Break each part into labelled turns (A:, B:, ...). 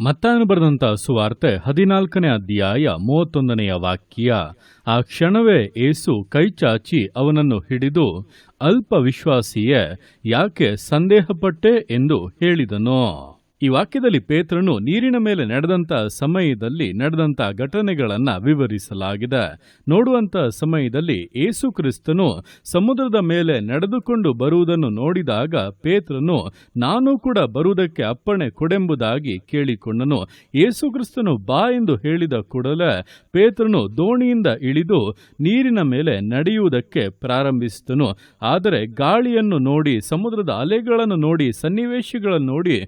A: ಮತ್ತಾನು ಬರೆದಂಥ ಸುವಾರ್ತೆ ಹದಿನಾಲ್ಕನೇ ಅಧ್ಯಾಯ ಮೂವತ್ತೊಂದನೆಯ ವಾಕ್ಯ, ಆ ಕ್ಷಣವೇ ಏಸು ಕೈಚಾಚಿ ಅವನನ್ನು ಹಿಡಿದು ಅಲ್ಪ ವಿಶ್ವಾಸಿಯೇ ಯಾಕೆ ಸಂದೇಹಪಟ್ಟೆ ಎಂದು ಹೇಳಿದನು. ಈ ವಾಕ್ಯದಲ್ಲಿ ಪೇತ್ರನು ನೀರಿನ ಮೇಲೆ ನಡೆದಂತ ಸಮಯದಲ್ಲಿ ನಡೆದಂತ ಘಟನೆಗಳನ್ನ ವಿವರಿಸಲಾಗಿದೆ. ನೋಡುವಂತ ಸಮಯದಲ್ಲಿ ಏಸು ಕ್ರಿಸ್ತನು ಸಮುದ್ರದ ಮೇಲೆ ನಡೆದುಕೊಂಡು ಬರುವುದನ್ನು ನೋಡಿದಾಗ ಪೇತ್ರನು, ನಾನು ಕೂಡ ಬರುವುದಕ್ಕೆ ಅಪ್ಪಣೆ ಕೊಡೆಂಬುದಾಗಿ ಕೇಳಿಕೊಂಡನು. ಏಸು ಕ್ರಿಸ್ತನು ಬಾ ಎಂದು ಹೇಳಿದ ಕೂಡಲೇ ಪೇತ್ರನು ದೋಣಿಯಿಂದ ಇಳಿದು ನೀರಿನ ಮೇಲೆ ನಡೆಯುವುದಕ್ಕೆ ಪ್ರಾರಂಭಿಸಿದನು. ಆದರೆ ಗಾಳಿಯನ್ನು ನೋಡಿ, ಸಮುದ್ರದ ಅಲೆಗಳನ್ನು ನೋಡಿ, ಸನ್ನಿವೇಶಗಳನ್ನು ನೋಡಿ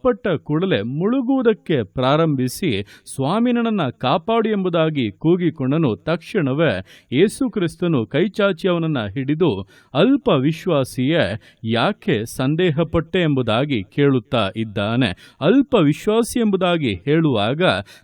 A: ಭಯಪಟ್ಟ ಕೂಡಲೇ ಮುಳುಗುವುದಕ್ಕೆ ಪ್ರಾರಂಭಿಸಿ ಸ್ವಾಮಿ ಕಾಪಾಡಿ ಎಂಬುದಾಗಿ ಕೂಗಿಕೊಂಡನು. ತಕ್ಷಣವೇ ಯೇಸು ಕ್ರಿಸ್ತನು ಕೈಚಾಚಿ ಹಿಡಿದು ಅಲ್ಪ ವಿಶ್ವಾಸಿಯೇ ಯಾಕೆ ಸಂದೇಹಪಟ್ಟೆ ಎಂಬುದಾಗಿ ಕೇಳುತ್ತಾ ಇದ್ದಾನೆ. ಅಲ್ಪ ವಿಶ್ವಾಸಿ ಎಂಬುದಾಗಿ ಹೇಳುವಾಗ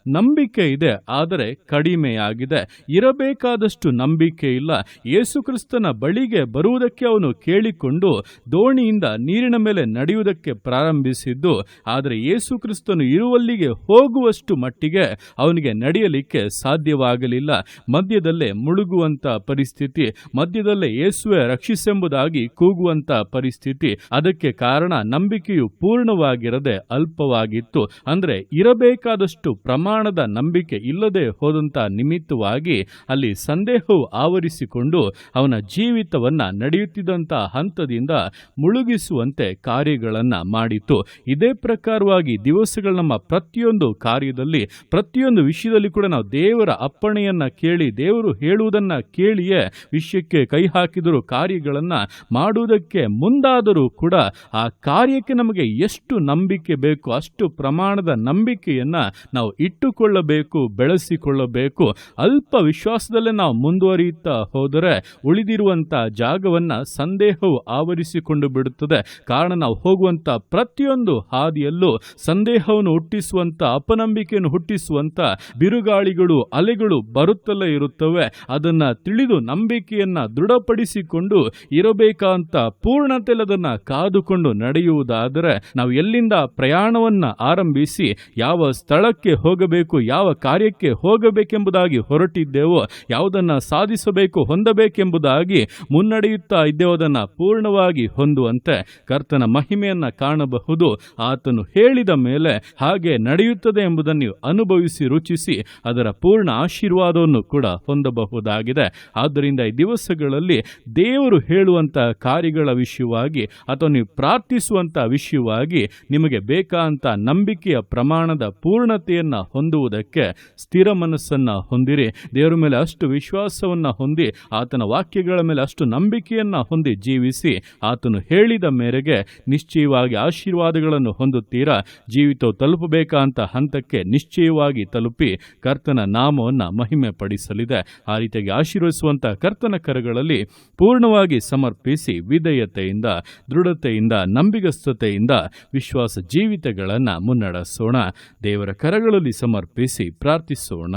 A: ನಂಬಿಕೆ ಇದೆ, ಆದರೆ ಕಡಿಮೆಯಾಗಿದೆ. ಇರಬೇಕಾದಷ್ಟು ನಂಬಿಕೆ ಇಲ್ಲ. ಯೇಸುಕ್ರಿಸ್ತನ ಬಳಿಗೆ ಬರುವುದಕ್ಕೆ ಅವನು ಕೇಳಿಕೊಂಡು ದೋಣಿಯಿಂದ ನೀರಿನ ಮೇಲೆ ನಡೆಯುವುದಕ್ಕೆ ಪ್ರಾರಂಭಿಸಿದ್ದು ಆದರೆ ಯೇಸು ಕ್ರಿಸ್ತನು ಇರುವಲ್ಲಿಗೆ ಹೋಗುವಷ್ಟು ಮಟ್ಟಿಗೆ ಅವನಿಗೆ ನಡೆಯಲಿಕ್ಕೆ ಸಾಧ್ಯವಾಗಲಿಲ್ಲ. ಮಧ್ಯದಲ್ಲೇ ಮುಳುಗುವಂತ ಪರಿಸ್ಥಿತಿ, ಮಧ್ಯದಲ್ಲೇ ಯೇಸುವೆ ರಕ್ಷಿಸೆಂಬುದಾಗಿ ಕೂಗುವಂತ ಪರಿಸ್ಥಿತಿ, ಅದಕ್ಕೆ ಕಾರಣ ನಂಬಿಕೆಯು ಪೂರ್ಣವಾಗಿರದೆ ಅಲ್ಪವಾಗಿತ್ತು. ಅಂದರೆ ಇರಬೇಕಾದಷ್ಟು ಪ್ರಮಾಣದ ನಂಬಿಕೆ ಇಲ್ಲದೆ ಹೋದಂಥ ನಿಮಿತ್ತವಾಗಿ ಅಲ್ಲಿ ಸಂದೇಹವು ಆವರಿಸಿಕೊಂಡು ಅವನ ಜೀವಿತವನ್ನ ನಡೆಯುತ್ತಿದ್ದಂಥ ಹಂತದಿಂದ ಮುಳುಗಿಸುವಂತೆ ಕಾರ್ಯಗಳನ್ನು ಮಾಡಿತು ಇದೇ ಪ್ರಕಾರವಾಗಿ ದಿವಸಗಳ ನಮ್ಮ ಪ್ರತಿಯೊಂದು ಕಾರ್ಯದಲ್ಲಿ, ಪ್ರತಿಯೊಂದು ವಿಷಯದಲ್ಲಿ ಕೂಡ ನಾವು ದೇವರ ಅಪ್ಪಣೆಯನ್ನು ಕೇಳಿ, ದೇವರು ಹೇಳುವುದನ್ನು ಕೇಳಿಯೇ ವಿಷಯಕ್ಕೆ ಕೈ ಹಾಕಿದರೂ ಕಾರ್ಯಗಳನ್ನ ಮಾಡುವುದಕ್ಕೆ ಮುಂದಾದರೂ ಕೂಡ ಆ ಕಾರ್ಯಕ್ಕೆ ನಮಗೆ ಎಷ್ಟು ನಂಬಿಕೆ ಬೇಕು ಅಷ್ಟು ಪ್ರಮಾಣದ ನಂಬಿಕೆಯನ್ನ ನಾವು ಇಟ್ಟುಕೊಳ್ಳಬೇಕು, ಬೆಳೆಸಿಕೊಳ್ಳಬೇಕು. ಅಲ್ಪ ವಿಶ್ವಾಸದಲ್ಲೇ ನಾವು ಮುಂದುವರಿಯುತ್ತಾ ಹೋದರೆ ಉಳಿದಿರುವಂತ ಜಾಗವನ್ನ ಸಂದೇಹವು ಆವರಿಸಿಕೊಂಡು ಬಿಡುತ್ತದೆ. ಕಾರಣ ನಾವು ಹೋಗುವಂತ ಪ್ರತಿಯೊಂದು ಹಾದಿಯಲ್ಲೂ ಸಂದೇಹವನ್ನು ಹುಟ್ಟಿಸುವಂತ, ಅಪನಂಬಿಕೆಯನ್ನು ಹುಟ್ಟಿಸುವಂತ ಬಿರುಗಾಳಿಗಳು, ಅಲೆಗಳು ಬರುತ್ತಲೇ ಇರುತ್ತವೆ. ಅದನ್ನ ತಿಳಿದು ನಂಬಿಕೆಯನ್ನ ದೃಢಪಡಿಸಿಕೊಂಡು ಇರಬೇಕಂತ ಪೂರ್ಣತೆಯಲ್ಲಿ ಅದನ್ನ ಕಾದುಕೊಂಡು ನಡೆಯುವುದಾದರೆ ನಾವು ಎಲ್ಲಿಂದ ಪ್ರಯಾಣವನ್ನ ಆರಂಭಿಸಿ, ಯಾವ ಸ್ಥಳಕ್ಕೆ ಹೋಗಬೇಕು, ಯಾವ ಕಾರ್ಯಕ್ಕೆ ಹೋಗಬೇಕೆಂಬುದಾಗಿ ಹೊರಟಿದ್ದೇವೋ, ಯಾವುದನ್ನ ಸಾಧಿಸಬೇಕು, ಹೊಂದಬೇಕೆಂಬುದಾಗಿ ಮುನ್ನಡೆಯುತ್ತಾ ಇದ್ದೇವೋ ಅದನ್ನ ಪೂರ್ಣವಾಗಿ ಹೊಂದುವಂತೆ ಕರ್ತನ ಮಹಿಮೆಯನ್ನ ಕಾಣಬಹುದು. ಆತನು ಹೇಳಿದ ಮೇಲೆ ಹಾಗೆ ನಡೆಯುತ್ತದೆ ಎಂಬುದನ್ನು ಅನುಭವಿಸಿ, ರುಚಿಸಿ, ಅದರ ಪೂರ್ಣ ಆಶೀರ್ವಾದವನ್ನು ಕೂಡ ಹೊಂದಬಹುದಾಗಿದೆ. ಆದ್ದರಿಂದ ಈ ದಿವಸಗಳಲ್ಲಿ ದೇವರು ಹೇಳುವಂತ ಕಾರ್ಯಗಳ ವಿಷಯವಾಗಿ ಅಥವಾ ನೀವು ಪ್ರಾರ್ಥಿಸುವಂತ ವಿಷಯವಾಗಿ ನಿಮಗೆ ಬೇಕಾದಂತ ನಂಬಿಕೆಯ ಪ್ರಮಾಣದ ಪೂರ್ಣತೆಯನ್ನ ಹೊಂದುವುದಕ್ಕೆ ಸ್ಥಿರ ಮನಸ್ಸನ್ನ ಹೊಂದಿರಿ. ದೇವರ ಮೇಲೆ ಅಷ್ಟು ವಿಶ್ವಾಸವನ್ನ ಹೊಂದಿ, ಆತನ ವಾಕ್ಯಗಳ ಮೇಲೆ ಅಷ್ಟು ನಂಬಿಕೆಯನ್ನ ಹೊಂದಿ ಜೀವಿಸಿ, ಆತನು ಹೇಳಿದ ಮೇರೆಗೆ ನಿಶ್ಚಯವಾಗಿ ಆಶೀರ್ವಾದಗಳನ್ನು ಹೊಂದುತ್ತೀರಾ? ಜೀವಿತವು ತಲುಪಬೇಕಂತ ಹಂತಕ್ಕೆ ನಿಶ್ಚಯವಾಗಿ ತಲುಪಿ ಕರ್ತನ ನಾಮವನ್ನ ಮಹಿಮೆ ಪಡಿಸಲಿದೆ ಆ ರೀತಿಯಾಗಿ ಆಶೀರ್ವಿಸುವಂತಹ ಕರ್ತನ ಕರಗಳಲ್ಲಿ ಪೂರ್ಣವಾಗಿ ಸಮರ್ಪಿಸಿ ವಿಧೇಯತೆಯಿಂದ, ದೃಢತೆಯಿಂದ, ನಂಬಿಗಸ್ತತೆಯಿಂದ ವಿಶ್ವಾಸ ಜೀವಿತಗಳನ್ನು ಮುನ್ನಡೆಸೋಣ. ದೇವರ ಕರಗಳಲ್ಲಿ ಸಮರ್ಪಿಸಿ ಪ್ರಾರ್ಥಿಸೋಣ.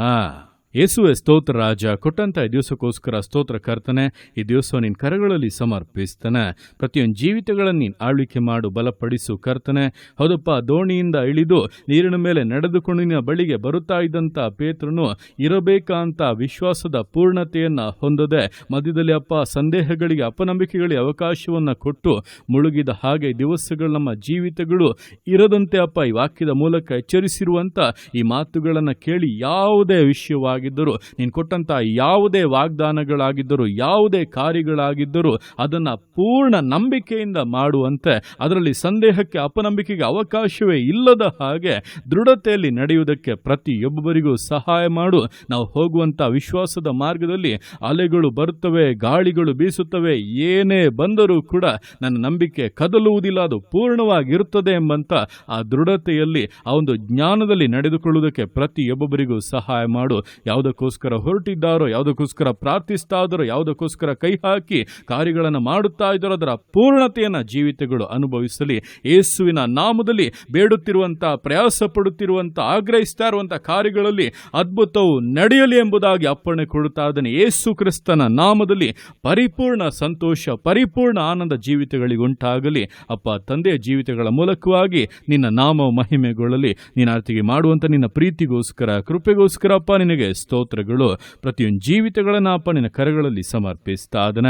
A: ಯೇಸುವೆ ಸ್ತೋತ್ರ ರಾಜ, ಕೊಟ್ಟಂತ ಈ ದಿವಸಕ್ಕೋಸ್ಕರ ಸ್ತೋತ್ರ ಕರ್ತನೆ, ಈ ದಿವಸ ನಿನ್ನ ಕರಗಳಲ್ಲಿ ಸಮರ್ಪಿಸ್ತಾನೆ. ಪ್ರತಿಯೊಂದು ಜೀವಿತಗಳನ್ನು ನೀನು ಆಳ್ವಿಕೆ ಮಾಡು, ಬಲಪಡಿಸು ಕರ್ತನೆ. ಹೌದಪ್ಪ, ದೋಣಿಯಿಂದ ಇಳಿದು ನೀರಿನ ಮೇಲೆ ನಡೆದುಕೊಂಡು ನಿನ್ನ ಬಳಿಗೆ ಬರುತ್ತಾ ಇದ್ದಂಥ ಪೇತ್ರನು ಇರಬೇಕಂತ ವಿಶ್ವಾಸದ ಪೂರ್ಣತೆಯನ್ನು ಹೊಂದದೆ ಮಧ್ಯದಲ್ಲಿ ಅಪ್ಪ ಸಂದೇಹಗಳಿಗೆ ಅಪನಂಬಿಕೆಗಳಿಗೆ ಅವಕಾಶವನ್ನು ಕೊಟ್ಟು ಮುಳುಗಿದ ಹಾಗೆ ದಿವಸಗಳು ನಮ್ಮ ಜೀವಿತಗಳು ಇರದಂತೆ ಅಪ್ಪ ಈ ವಾಕ್ಯದ ಮೂಲಕ ಎಚ್ಚರಿಸಿರುವಂಥ ಈ ಮಾತುಗಳನ್ನು ಕೇಳಿ ಯಾವುದೇ ವಿಷಯವಾಗಿ ಆಗಿದ್ದರು ನೀನು ಕೊಟ್ಟಂತ ಯಾವುದೇ ವಾಗ್ದಾನಗಳಾಗಿದ್ದರೂ, ಯಾವುದೇ ಕಾರ್ಯಗಳಾಗಿದ್ದರೂ ಅದನ್ನು ಪೂರ್ಣ ನಂಬಿಕೆಯಿಂದ ಮಾಡುವಂತೆ, ಅದರಲ್ಲಿ ಸಂದೇಹಕ್ಕೆ ಅಪನಂಬಿಕೆಗೆ ಅವಕಾಶವೇ ಇಲ್ಲದ ಹಾಗೆ ದೃಢತೆಯಲ್ಲಿ ನಡೆಯುವುದಕ್ಕೆ ಪ್ರತಿಯೊಬ್ಬರಿಗೂ ಸಹಾಯ ಮಾಡು. ನಾವು ಹೋಗುವಂಥ ವಿಶ್ವಾಸದ ಮಾರ್ಗದಲ್ಲಿ ಅಲೆಗಳು ಬರುತ್ತವೆ, ಗಾಳಿಗಳು ಬೀಸುತ್ತವೆ, ಏನೇ ಬಂದರೂ ಕೂಡ ನನ್ನ ನಂಬಿಕೆ ಕದಲುವುದಿಲ್ಲ, ಅದು ಪೂರ್ಣವಾಗಿರುತ್ತದೆ ಎಂಬಂಥ ಆ ದೃಢತೆಯಲ್ಲಿ ಆ ಒಂದು ಜ್ಞಾನದಲ್ಲಿ ನಡೆದುಕೊಳ್ಳುವುದಕ್ಕೆ ಪ್ರತಿಯೊಬ್ಬರಿಗೂ ಸಹಾಯ ಮಾಡು. ಯಾವುದಕ್ಕೋಸ್ಕರ ಹೊರಟಿದ್ದಾರೋ, ಯಾವುದಕ್ಕೋಸ್ಕರ ಪ್ರಾರ್ಥಿಸ್ತಾ ಇದ್ದಾರೋ, ಯಾವುದಕ್ಕೋಸ್ಕರ ಕೈ ಹಾಕಿ ಕಾರ್ಯಗಳನ್ನು ಮಾಡುತ್ತಾ ಇದ್ದಾರೋ, ಅದರ ಪೂರ್ಣತೆಯನ್ನು ಜೀವಿತಗಳು ಅನುಭವಿಸಲಿ. ಯೇಸುವಿನ ನಾಮದಲ್ಲಿ ಬೇಡುತ್ತಿರುವಂಥ ಪ್ರಯಾಸ ಪಡುತ್ತಿರುವಂಥ ಆಗ್ರಹಿಸ್ತಾ ಇರುವಂಥ ಕಾರ್ಯಗಳಲ್ಲಿ ಅದ್ಭುತವು ನಡೆಯಲಿ ಎಂಬುದಾಗಿ ಅಪ್ಪಣೆ ಕೊಡುತ್ತಾ ಇದ್ದಾನೆ. ಯೇಸು ಕ್ರಿಸ್ತನ ನಾಮದಲ್ಲಿ ಪರಿಪೂರ್ಣ ಸಂತೋಷ, ಪರಿಪೂರ್ಣ ಆನಂದ ಜೀವಿತಗಳಿಗೆ ಉಂಟಾಗಲಿ. ಅಪ್ಪ, ತಂದೆಯ ಜೀವಿತಗಳ ಮೂಲಕವಾಗಿ ನಿನ್ನ ನಾಮ ಮಹಿಮೆಗೊಳ್ಳಲಿ. ನೀನು ಆರ್ತಿಗೆ ಮಾಡುವಂಥ ನಿನ್ನ ಪ್ರೀತಿಗೋಸ್ಕರ, ಕೃಪೆಗೋಸ್ಕರ ಅಪ್ಪ, ನಿನಗೆ ಸ್ತೋತ್ರಗಳು ಪ್ರತಿಯೊಂದು ಜೀವಿತಗಳನ್ನು ಅಪ್ಪ ಕರಗಳಲ್ಲಿ ಸಮರ್ಪಿಸ್ತಾ ಅದನ್ನ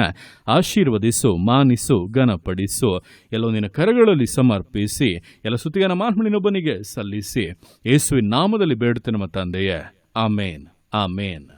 A: ಆಶೀರ್ವದಿಸು, ಮಾನಿಸು, ಘನಪಡಿಸು. ಎಲ್ಲೊಂದಿನ ಕರಗಳಲ್ಲಿ ಸಮರ್ಪಿಸಿ, ಎಲ್ಲ ಸುತ್ತಿಗನ ಮಾನ್ಮಣಿನೊಬ್ಬನಿಗೆ ಸಲ್ಲಿಸಿ. ಯೇಸುವಿನ ನಾಮದಲ್ಲಿ ಬೇಡುತ್ತೆ ನಮ್ಮ ತಂದೆಯೇ. ಆಮೇನ್. ಆಮೇನ್.